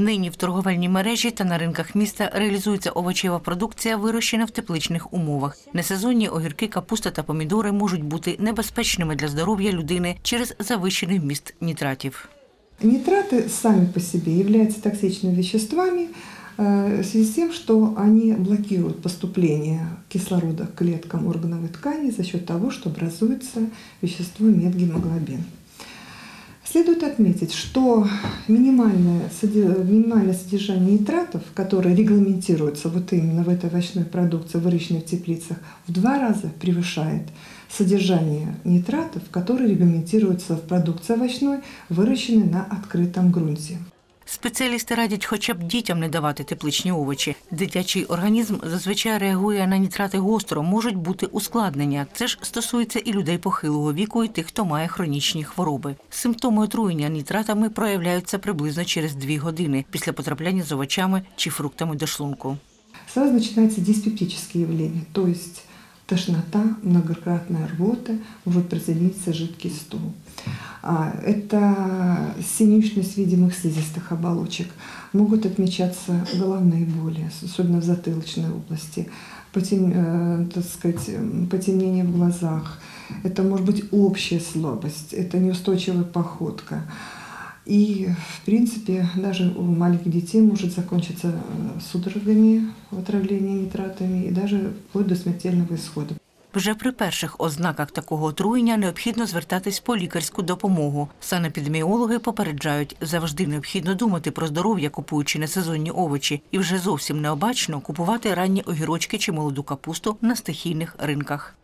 Нині в торговельній мережі та на ринках міста реалізується овочева продукція, вирощена в тепличних умовах. Несезонні огірки, капуста та помідори можуть бути небезпечними для здоров'я людини через завищений вміст нітратів. Нитраты сами по себе являются токсичными веществами э, в связи с тем, что они блокируют поступление кислорода к клеткам органов и тканей за счет того, что образуется вещество медгемоглобин. Следует отметить, что минимальное, минимальное содержание нитратов, которое регламентируется вот именно в этой овощной продукции, выращенной в теплицах, в два раза превышает содержание нитратов, которые регламентируются в продукции овощной, выращенной на открытом грунте. Спеціалісти радять хоча б дітям не давати тепличні овочі. Дитячий організм зазвичай реагує на нітрати гостро, можуть бути ускладнення. Це ж стосується і людей похилого віку, і тих, хто має хронічні хвороби. Симптоми отруєння нітратами проявляються приблизно через дві години після потрапляння з овочами чи фруктами до шлунку. Сразу начинаются диспептические явления, то есть тошнота, многократная рвота, может присоединиться жидкий стул. А, Это синюшность видимых слизистых оболочек. Могут отмечаться головные боли, особенно в затылочной области, потем- э, так сказать, потемнение в глазах. Это может быть общая слабость, это неустойчивая походка. И, в принципе, даже у маленьких детей может закончиться э, судорогами отравления нитратами и даже вплоть до смертельного исхода. Вже при перших ознаках такого отруєння необхідно звертатись по лікарську допомогу. Санепідеміологи попереджають, завжди необхідно думати про здоров'я, купуючи несезонні овочі, і вже зовсім необачно купувати ранні огірочки чи молоду капусту на стихійних ринках.